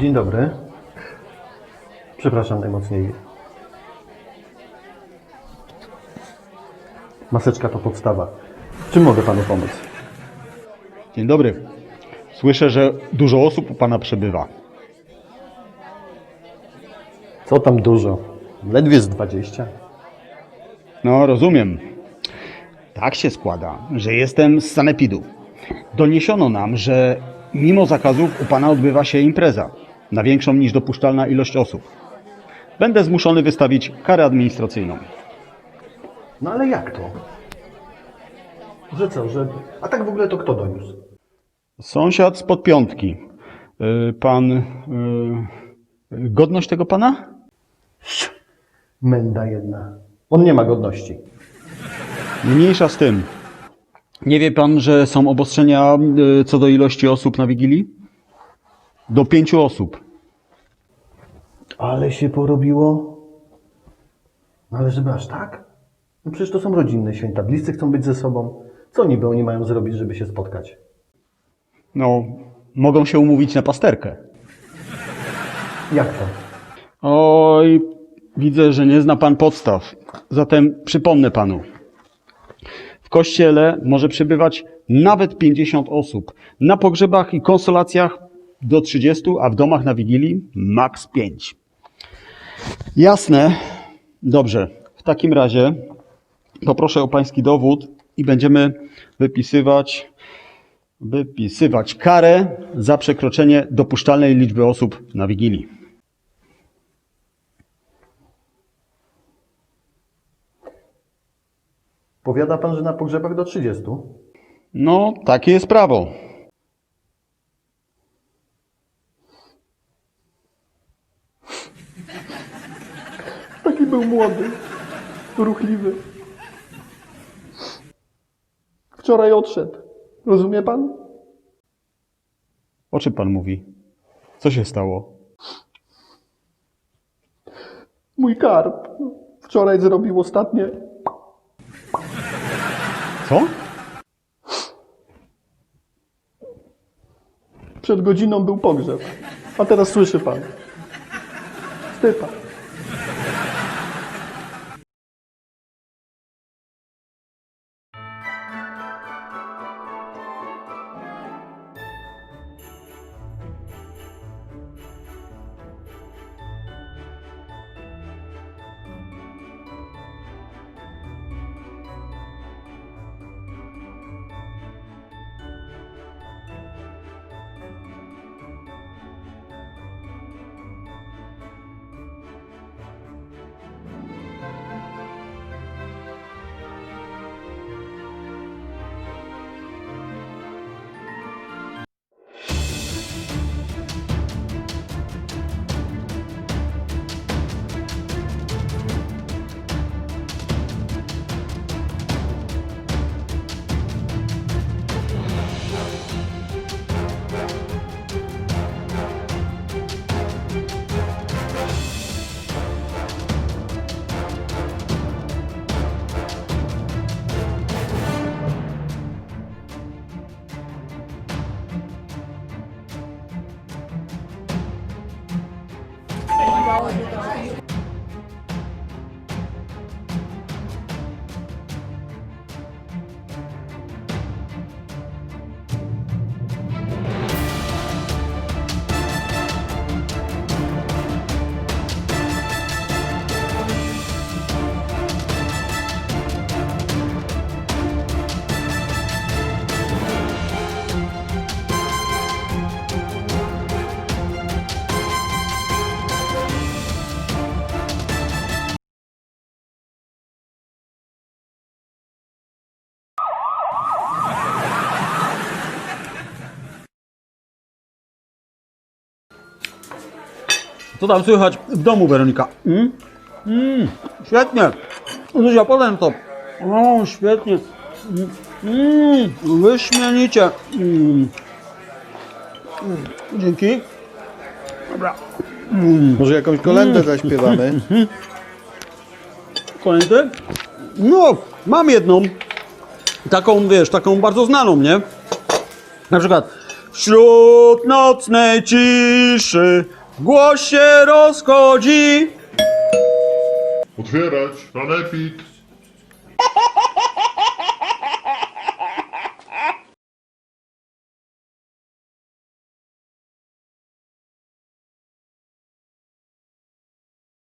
Dzień dobry. Przepraszam najmocniej. Maseczka to podstawa. Czym mogę panu pomóc? Dzień dobry. Słyszę, że dużo osób u Pana przebywa. Co tam dużo? Ledwie z 20. No, rozumiem. Tak się składa, że jestem z Sanepidu. Doniesiono nam, że mimo zakazów u Pana odbywa się impreza na większą niż dopuszczalna ilość osób. Będę zmuszony wystawić karę administracyjną. No ale jak to? Że co, że... A tak w ogóle to kto doniósł? Sąsiad z podpiątki. Y, Pan. y, Godność tego pana? Menda jedna. On nie ma godności. Mniejsza z tym. Nie wie pan, że są obostrzenia y, co do ilości osób na Wigilii? Do pięciu osób. Ale się porobiło. No ale żeby aż tak? No przecież to są rodzinne święta. Bliscy chcą być ze sobą. Co niby oni mają zrobić, żeby się spotkać? No, mogą się umówić na pasterkę. Jak to? Oj, widzę, że nie zna pan podstaw. Zatem przypomnę panu. W kościele może przebywać nawet 50 osób. Na pogrzebach i konsolacjach do 30, a w domach na Wigilii maks 5. Jasne. Dobrze. W takim razie poproszę o pański dowód i będziemy wypisywać wypisywać karę za przekroczenie dopuszczalnej liczby osób na Wigilii. Powiada pan, że na pogrzebach do 30? No, takie jest prawo. Był młody, ruchliwy. Wczoraj odszedł. Rozumie pan? O czym pan mówi? Co się stało? Mój karp. Wczoraj zrobił ostatnie. Co? Przed godziną był pogrzeb. A teraz słyszy pan. Stypa. Co tam słychać w domu, Weronika? Mm? Mm, świetnie. Zuzia, potem to. O, świetnie. Mm, Mm, wyśmienicie. Mm. Mm, Dzięki. Dobra. Może jakąś kolędę zaśpiewamy? Kolejny? No, mam jedną. Taką, wiesz, taką bardzo znaną, nie? Na przykład wśród nocnej ciszy głos się rozchodzi. Otwierać, sanepid,